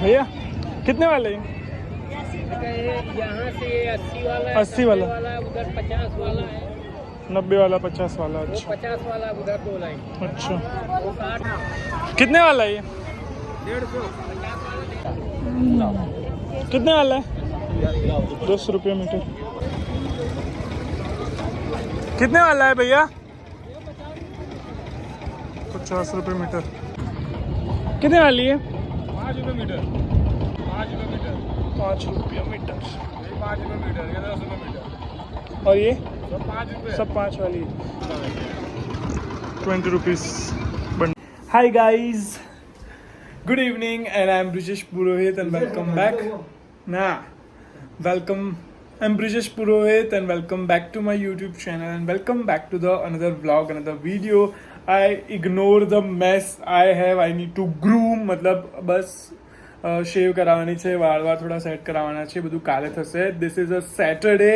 भैया, कितने वाले हैं? यहाँ से अस्सी वाला। 80 वाला। वाला उधर पचास वाला है नब्बे वाला, पचास वाला अच्छा। पचास वाला उधर दो लाइन अच्छा। कितने वाला है ये? डेढ़ सौ कितने वाला है? दस रुपये मीटर। कितने वाला है भैया? पचास रुपये मीटर। कितने वाली है? पाँच रुपये मीटर पाँच रुपये मीटर पाँच रुपये मीटर ये पाँच रुपये मीटर ये दस रुपये मीटर और ये सब पाँच रुपये सब पाँच वाली twenty rupees Hi guys, good evening, and I'm Brijesh Purohit, and welcome back. Nah, welcome. I'm Brijesh Purohit, and welcome back to my YouTube channel, and welcome back to the another vlog, another video. I ignore the mess I have I need to groom મતલબ, બસ shave કરાવવાની છે વાળ વાર થોડા set કરાવવાના છે, બધું કાલે થશે. This is a Saturday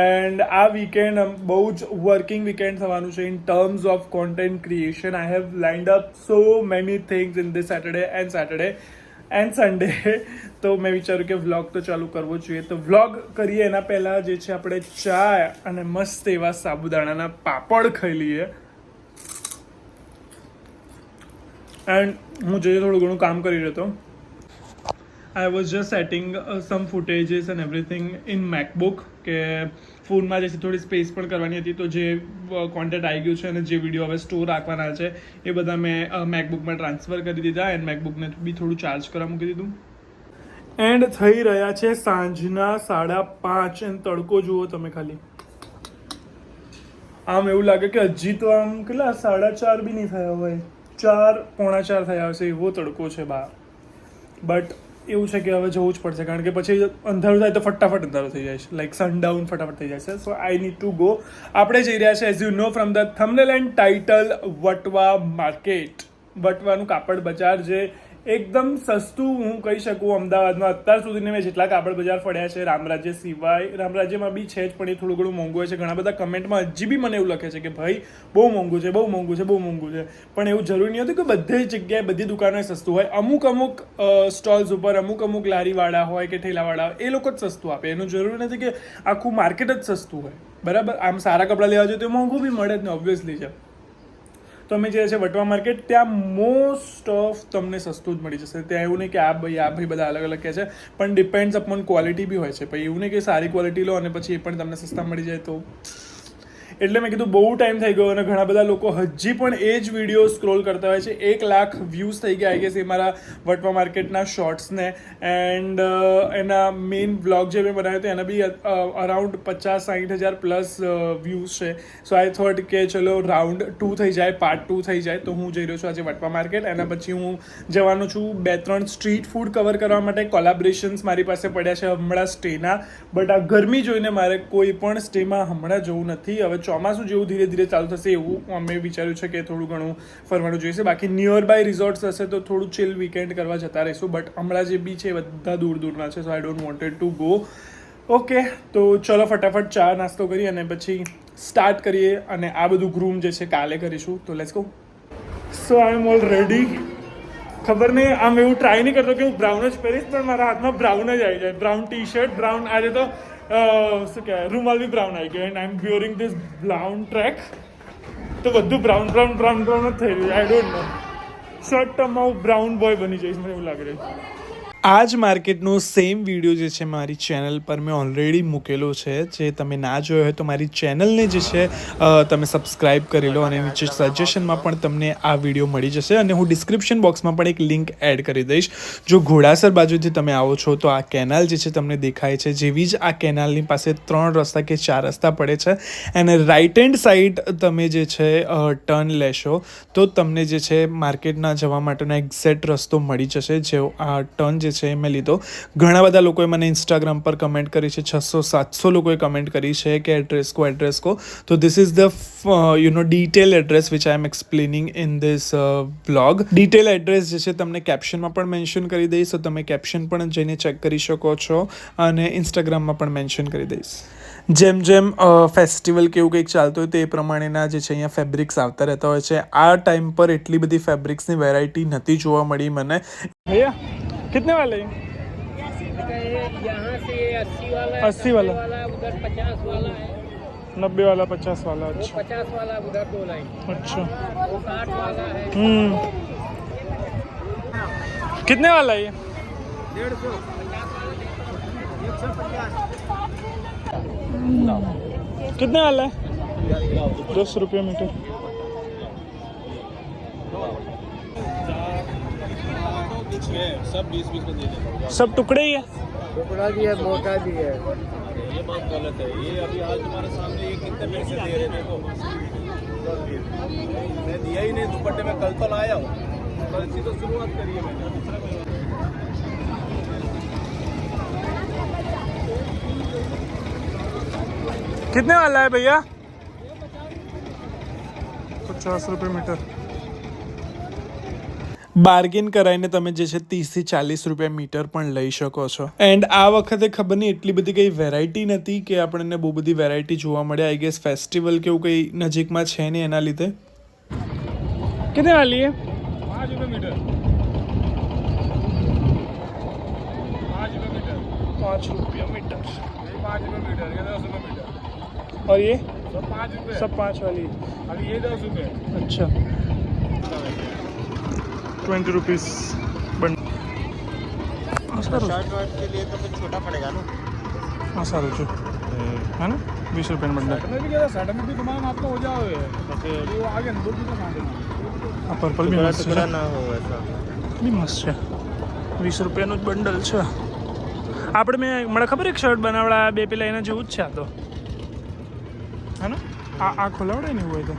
and આ વીકેન્ડ બહુ જ વર્કિંગ વીકેન્ડ થવાનું છે in terms of content creation I have lined up so many things in this Saturday and Saturday and Sunday તો મેં વિચાર્યું કે વ્લોગ તો ચાલુ કરવો જોઈએ. તો વ્લોગ કરીએ એના પહેલાં જે છે આપણે ચા અને મસ્ત એવા સાબુદાણાના પાપડ ખાઈ લઈએ. એન્ડ હું જે થોડું ઘણું કામ કરી રહ્યો હતો I was just setting some footages and everything in MacBook કે ફોનમાં જે થોડી સ્પેસ પણ કરવાની હતી. તો જે કોન્ટેન્ટ આવી ગયું છે અને જે વીડિયો હવે સ્ટોર રાખવાના છે, એ બધા મેં મેકબુકમાં ટ્રાન્સફર કરી દીધા એન્ડ મેકબુકને બી થોડું ચાર્જ કરવા મૂકી દીધું. એન્ડ થઈ રહ્યા છે સાંજના સાડા પાંચ. એન્ડ તડકો જુઓ તમે ખાલી. આમ એવું લાગે કે હજી તો આમ કેટલા, સાડા ચાર બી નહીં થયા હોય. ચાર, પોણા ચાર થયા હશે, એવો તડકો છે બહાર બટ એવું છે કે હવે જવું જ પડશે, કારણ કે પછી અંધારું થાય તો ફટાફટ અંધારું થઈ જાય છે. લાઈક સનડાઉન ફટાફટ થઈ જાય છે so I need to go આપણે જઈ રહ્યા છે as you know from the thumbnail and title Vatva market વટવાનું કાપડ બજાર જે એકદમ સસ્તું હું કહી શકું અમદાવાદમાં. અત્યાર સુધીને મેં જેટલા કાપડ બજાર ફર્યા છે રામરાજ્ય સિવાય રામરાજ્યમાં બી છે જ, પણ એ થોડું ઘણું મોંઘું હોય છે. ઘણા બધા કમેન્ટમાં હજી બી મને એવું લખે છે કે, ભાઈ, બહુ મોંઘું છે, બહુ મોંઘું છે, બહુ મોંઘું છે. પણ એવું જરૂરી નહીં હતું કે બધી જગ્યાએ બધી દુકાનોએ સસ્તું હોય. અમુક અમુક સ્ટોલ્સ ઉપર, અમુક અમુક લારીવાળા હોય કે ઠેલાવાળા હોય, એ લોકો જ સસ્તું આપે. એનું જરૂરી નથી કે આખું માર્કેટ જ સસ્તું હોય. બરાબર? આમ સારા કપડાં લેવા જોઈએ તો મોંઘું બી મળે જ ને ઓબ્વિયસલી છે. તો અમે જે છે વટવા માર્કેટ, ત્યાં મોસ્ટ ઓફ તમને સસ્તું જ મળી જશે. ત્યાં એવું નહીં કે આ ભાઈ આ ભાઈ બધા અલગ અલગ કહે છે, પણ ડિપેન્ડ્સ અપોન ક્વોલિટી બી હોય છે. પછી એવું નહીં કે સારી ક્વોલિટી લો અને પછી એ પણ તમને સસ્તા મળી જાય તો એટલે મેં કીધું બહુ ટાઈમ થઈ ગયો અને ઘણા બધા લોકો હજી પણ એ જ વીડિયો સ્ક્રોલ કરતા હોય છે. એક લાખ વ્યૂઝ થઈ ગયા આઈ ગેસ એ મારા વટવા માર્કેટના શોર્ટ્સને એન્ડ એના મેઇન બ્લોગ જે મેં બનાવ્યો હતો, એના બી અરાઉન્ડ પચાસ સાઠ હજાર પ્લસ વ્યૂઝ છે. સો આઈ થોટ કે ચલો રાઉન્ડ ટુ થઈ જાય પાર્ટ ટુ થઈ જાય, તો હું જઈ રહ્યો છું આજે વટવા માર્કેટ એના પછી હું જવાનો છું બે, ત્રણ સ્ટ્રીટ ફૂડ કવર કરવા માટે. કોલાબ્રેશન્સ મારી પાસે પડ્યા છે હમણાં સ્ટેના. બટ આ ગરમી જોઈને મારે કોઈ પણ સ્ટેમાં હમણાં જવું નથી. હવે ચોમાસું જેવું ધીરે ધીરે ચાલુ થશે એવું અમે વિચાર્યું છે કે થોડું ઘણું ફરવાનું જોઈશે બાકી નિયર બાય રિઝોર્ટ્સ હશે તો થોડું ચિલ વીકેન્ડ કરવા જતા રહીશું બટ હમણાં જે બી છે બધા દૂર દૂરના છે so I don't wanted to go okay તો ચલો ફટાફટ ચા નાસ્તો કરીએ અને પછી સ્ટાર્ટ કરીએ અને આ બધું ગ્રૂમ જે છે કાલે કરીશું. તો let's go so I am all ready ખબર નહીં, આમ એવું ટ્રાય નહીં કરતો કે હું બ્રાઉન જ પહેરીશ, પણ મારા હાથમાં બ્રાઉન જ આવી જાય. બ્રાઉન ટી શર્ટ બ્રાઉન આજે તો શું કહેવાય રૂમાલ બી બ્રાઉન આવી ગયો and I am boring this brown track તો બધું બ્રાઉન બ્રાઉન બ્રાઉન બ્રાઉન જ થઈ રહ્યું. આઈ ડોન્ટ નો શોર્ટ ટર્મમાં હું બ્રાઉન બોય બની જઈશ મને એવું લાગે છે. આ જ માર્કેટનો સેમ વીડિયો જે છે મારી ચેનલ પર મેં ઓલરેડી મૂકેલો છે. જે તમે ના જોયો હોય તો મારી ચેનલને જે છે તમે સબસ્ક્રાઇબ કરી લો અને નીચે સજેશનમાં પણ તમને આ વીડિયો મળી જશે અને હું ડિસ્ક્રિપ્શન બોક્સમાં પણ એક લિંક એડ કરી દઈશ. જો ઘોડાસર બાજુથી તમે આવો છો તો આ કેનાલ જે છે તમને દેખાય છે. જેવી જ આ કેનાલની પાસે ત્રણ રસ્તા કે ચાર રસ્તા પડે છે અને રાઇટ હેન્ડ સાઈડ તમે જે છે ટર્ન લેશો તો તમને જે છે, માર્કેટના જવા માટેનો એક્ઝેક્ટ રસ્તો મળી જશે. જે આ ટર્ન જે છે મેં લીધો. ઘણા બધા લોકોએ મને ઇન્સ્ટાગ્રામ પર કમેન્ટ કરી છે. છસો સાતસો લોકોએ કમેન્ટ કરી છે કે એડ્રેસ કો એડ્રેસ કો. તો this is the you know detail address which I am explaining in this blog detail address જે છે તમને કેપ્શનમાં પણ મેન્શન કરી દઈશ. તો તમે કેપ્શન પણ જઈને ચેક કરી શકો છો અને ઇન્સ્ટાગ્રામમાં પણ મેન્શન કરી દઈશ. જેમ જેમ ફેસ્ટિવલ કે એવું કંઈક ચાલતું હોય તો પ્રમાણેના જે છે અહીંયા ફેબ્રિક્સ આવતા રહેતા હોય છે. આ ટાઈમ પર એટલી બધી ફેબ્રિક્સની વેરાયટી નથી જોવા મળી મને. कितने वाले हैं? यहाँ से अस्सी वाला। 80 वाला। उधर पचास वाला है नब्बे वाला, पचास वाला अच्छा। पचास वाला उधर दो लाइन अच्छा। वो साठ वाला है हम्म कितने वाला ये? डेढ़ सौ कितने वाला है? दस रुपये मीटर। सब बीस बीस में दे देता सब टुकड़े ही है? टुकड़ा भी है मोटा भी है। ये बात गलत है। ये अभी आज तुम्हारे सामने ये कितने पैसे दे रहे देखो। मैं दिया ही नहीं दुपट्टे में कल तो लाया हूँ। कल इसी तो शुरुआत करी है मैंने। कितने वाला है भैया? पचास रुपये मीटर। બાર્ગેન કરાવીને તમે જે છે ત્રીસથી ચાલીસ રૂપિયા મીટર પણ લઈ શકો છો એન્ડ આ વખતે ખબર નહીં એટલી બધી કંઈ વેરાયટી નથી કે આપણને બહુ બધી વેરાયટી જોવા મળે આઈ ગેસ ફેસ્ટિવલ કે એવું કંઈ નજીકમાં છે નહીં એના લીધે कितने वाली है पाँच रुपये मीटर पाँच रुपये मीटर पाँच रुपया मीटर ये पाँच रुपये मीटर ये दस रुपये मीटर और ये सब पाँच रुपये सब पाँच वाली अभी ये दस रुपये अच्छा ट्वेंटी रुपीज़ बन સારું शर्ट वर्ट के लिए तो कुछ छोटा पड़ेगा ना હા સારું છે है ना बीस रुपये बंडल मैं भी कह रहा साठ में भी तुम्हारा आपका हो जाओगे वो आगे अंदर भी तो साठ આ પર્પલ બી મસ્ત છે ना हो ऐसा બી મસ્ત છે વીસ રૂપિયાનું જ બંડલ છે આપણે મેં મને ખબર એક શર્ટ બનાવડા બે પેલા એના જેવું જ છે આ તો है ना आ आ खुलावड़े नहीं हुए तो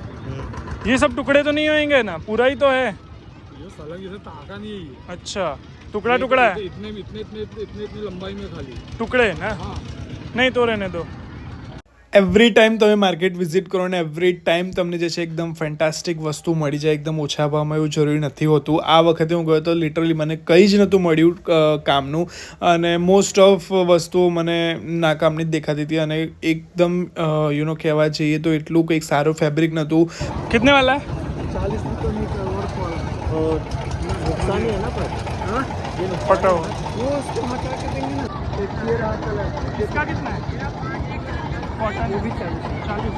ये सब टुकड़े तो नहीं होंगे ना पूरा ही तो है ये सलंग जैसे ताका नहीं है ये। अच्छा टुकड़ा टुकड़ा है इतने इतने इतने इतने इतनी लंबाई में खाली टुकड़े ना हाँ નહીં તો રહેને દો એવરી ટાઈમ તમે માર્કેટ વિઝિટ કરો ને એવરી ટાઈમ તમને જે છે એકદમ ફેન્ટાસ્ટિક વસ્તુ મળી જાય એકદમ ઓછા ભાવમાં એવું જરૂરી નથી હોતું આ વખતે હું ગયો તો લિટરલી મને કંઈ જ નહોતું મળ્યું અ, કામનું અને મોસ્ટ ઓફ વસ્તુઓ મને નાકામની જ દેખાતી હતી અને એકદમ યુ નો કહેવા જઈએ તો એટલું કંઈક સારું ફેબ્રિક નહોતું કિતને વાલા नुकसान ही है ना पर हाँ पटाओ वो उसको हटा के देंगे ना एक ये रहा कलर इसका कितना है ये भी चालीस चालीस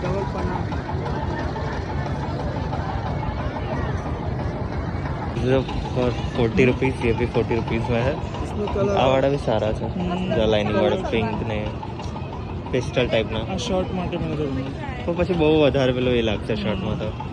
double Panna four forty rupees A B forty રૂપીઝમાં છે इसमें कलर આ વાળા બી સારા છે જો લાઇનિંગ વાળા પિંક ને પેસ્ટલ ટાઈપના આ શર્ટ માટે મને જરૂર તો પછી બહુ વધારે પેલું એ લાગશે શર્ટમાં તો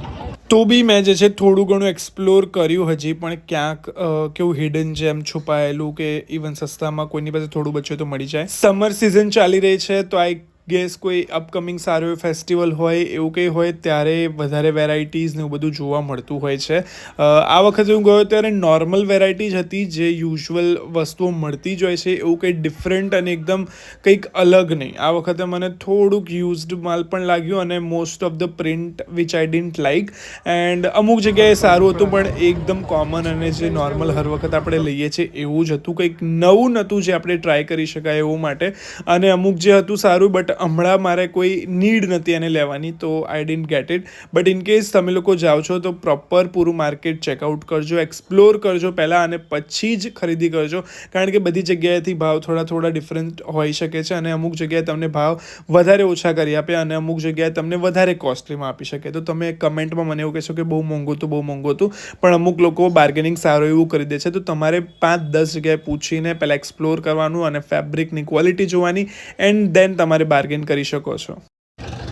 તો બી મેં જે છે થોડું ઘણું એક્સપ્લોર કર્યું હજી, પણ ક્યાંક કેવું હિડન જેમ છુપાયેલું કે ઇવન સસ્તામાં કોઈની પાસે થોડું બચ્યું તો મળી જાય. સમર સિઝન ચાલી રહી છે, તો આઈ ગેસ કોઈ અપકમિંગ સારો ફેસ્ટિવલ હોય, એવું કંઈ હોય, ત્યારે વધારે વેરાયટીઝ ને એવું બધું જોવા મળતું હોય છે. આ વખતે હું ગયો ત્યારે નોર્મલ વેરાયટી જ હતી જે યુઝ્યુઅલ વસ્તુઓ મળતી જ હોય છે, એવું કંઈ ડિફરન્ટ અને એકદમ કંઈક અલગ નહીં. આ વખતે મને થોડુંક યુઝડ માલ પણ લાગ્યું અને most of the print which I didn't like and અમુક જગ્યાએ સારું હતું, પણ એકદમ કોમન અને જે નોર્મલ હર વખત આપણે લઈએ છીએ, એવું જ હતું. કંઈક નવું નહોતું જે આપણે ટ્રાય કરી શકાય એવું માટે. અને અમુક જે હતું સારું બટ હમણાં મારે કોઈ નીડ નથી એને લેવાની, તો I didn't get it but in case તમે લોકો જાઓ છો, તો પ્રોપર પૂરું માર્કેટ ચેકઆઉટ કરજો એક્સપ્લોર કરજો પહેલાં અને પછી જ ખરીદી કરજો. કારણ કે બધી જગ્યાએથી ભાવ થોડા થોડા ડિફરન્ટ હોઈ શકે છે અને અમુક જગ્યાએ તમને ભાવ વધારે ઓછા કરી આપે અને અમુક જગ્યાએ તમને વધારે કોસ્ટલીમાં આપી શકે. તો તમે કમેન્ટમાં મને એવું કહેશો કે બહુ મોંઘું હતું, બહુ મોંઘું હતું, પણ અમુક લોકો બાર્ગેનિંગ સારું એવું કરી દે છે. તો તમારે પાંચ દસ જગ્યાએ પૂછીને પહેલાં એક્સપ્લોર કરવાનું અને ફેબ્રિકની ક્વોલિટી જોવાની એન્ડ દેન તમારે બાર્ગેન કરી શકો છો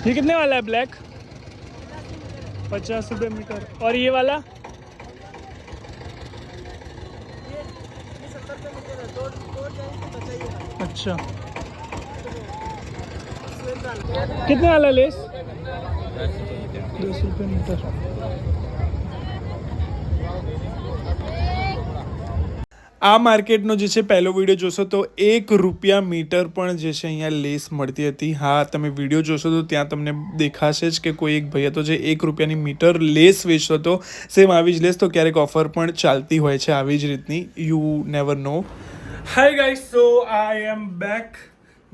ये कितने वाला है ब्लैक पचास रुपये मीटर और ये वाला अच्छा कितने वाला लेस दस रुपये मीटर આ માર્કેટનો જે છે પહેલો વીડિયો જોશો તો એક રૂપિયા મીટર પણ જે છે અહીંયા લેસ મળતી હતી. હા, તમે વીડિયો જોશો તો ત્યાં તમને દેખાશે જ કે કોઈ એક ભાઈ હતો જે એક રૂપિયાની મીટર લેસ વેચતો હતો. સેમ આવી જ લેસ તો ક્યારેક ઓફર પણ ચાલતી હોય છે આવી જ રીતની. You never know hi guys so I am back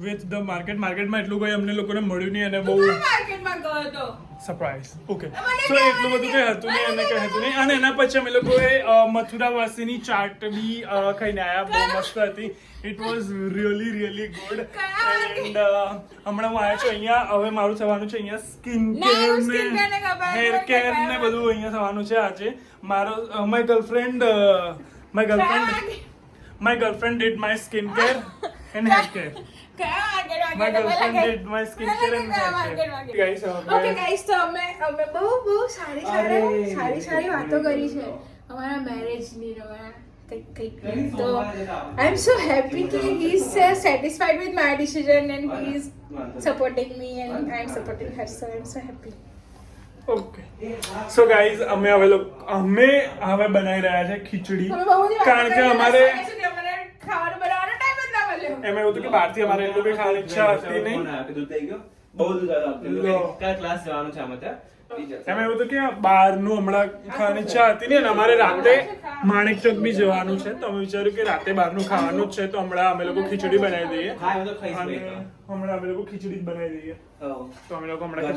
with the market માર્કેટમાં એટલું કોઈ અમને લોકોને મળ્યું નહીં અને બહુ માર્કેટમાં ગયો હતો. સરપ્રાઈઝ ઓકે સો એટલું બધું કંઈ હતું નહીં અને કંઈ હતું નહીં. અને એના પછી અમે લોકોએ મથુરાવાસીની મથુરા ચાટ બી ખાઈને આવ્યા બહુ મસ્ત હતી. It was really really good and હમણાં હું આવ્યો છું અહીંયા. હવે મારું થવાનું છે અહીંયા સ્કિન કેર ને હેર કેર ને બધું અહીંયા થવાનું છે આજે. મારો my girlfriend my girlfriend my girlfriend did my skin care and hair care વાતો કરી છે. અમારા મેરેજની તો આઈ એમ સો હેપી કે he is satisfied with my decision and he is supporting me and I am supporting her so I am so happy okay so guys અમે હવે લોકો અમે હવે બનાવી રહ્યા છે ખીચડી. કારણ કે અમારે ખાવાનું બનાવવાનો એમાં એવું હતું કે બહારથી અમારે એટલું કંઈ ખાવાની ઈચ્છા હતી નહીં. બહુ દૂર. ક્લાસ જવાનું છે આમાં એમાં એવું હતું કે બહારનું હમણાં ખાવાની ઈચ્છા હતી ને અમારે રાતે માણેક ચોક બી જવાનું છે. તો અમે વિચાર્યું કે રાતે બહારનું ખાવાનું જ છે તો હમણાં અમે લોકો ખીચડી બનાવી દઈએ. હમણાં અમે લોકો ખીચડી જ બનાવી દઈએ. તો અમે લોકો હમણાં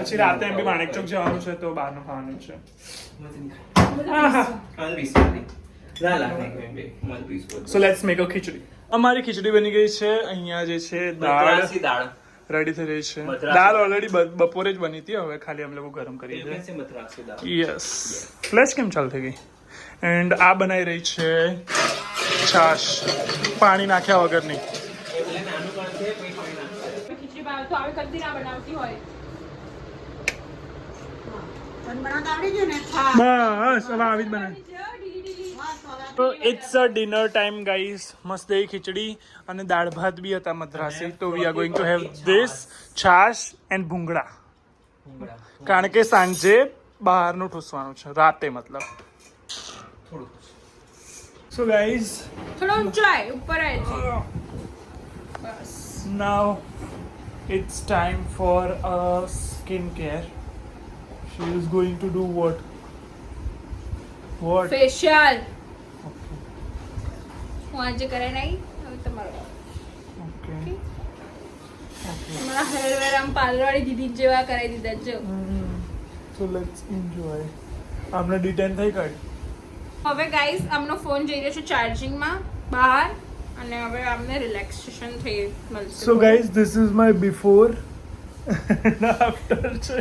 પછી રાતે એમ બી માણેક ચોક જવાનું છે તો બહારનું ખાવાનું છે. આહા. મને પીસવું નહીં. ના અમારી ખીચડી બની ગઈ છે. અહીંયા જે છે દાળ. દાળ. રેડી થઈ રહી છે. દાળ. ઓલરેડી બપોરે જ બની હતી. હવે ખાલી અમે લોકો ગરમ કરી છે. યસ ફ્લેશ કેમ ચાલ થઈ ગઈ? એન્ડ આ બનાવી રહી છે છાશ. પાણી નાખ્યા વગરની એટલે નાનું પણ છે કોઈ કોઈ ના ખીચડી ભાવ તો આવી કદી ના બનાવતી હોય. બસ હવે આવી જ બનાવી. It's a dinner time guys મસ્ત એ ખીચડી અને દાળ ભાત બી હતા મદ્રાસી. તો we are going to have this chaas and bhungla. કારણ કે સાંજે બહારનું ઠૂસવાનું છે. રાતે મતલબ. સો ગાઈઝ થોડો ઊંચાઈ ઉપર આવી બસ. It's time for a skin care she is going to do what what facial હું આજે કરે નહીં હવે તમારો. ઓકે. તમારા હેર વેર આમ પાર્લરવાળી દીદી જેવા કરાવી દીધા જો સો લેટ્સ એન્જોય આપણે ડિટેન થઈ કાઢ? હવે ગાઈસ આમનો ફોન જઈ રહ્યો છે ચાર્જિંગમાં બહાર અને હવે આમને રિલેક્સેશન થઈ મળશે. So guys this is my before after છે.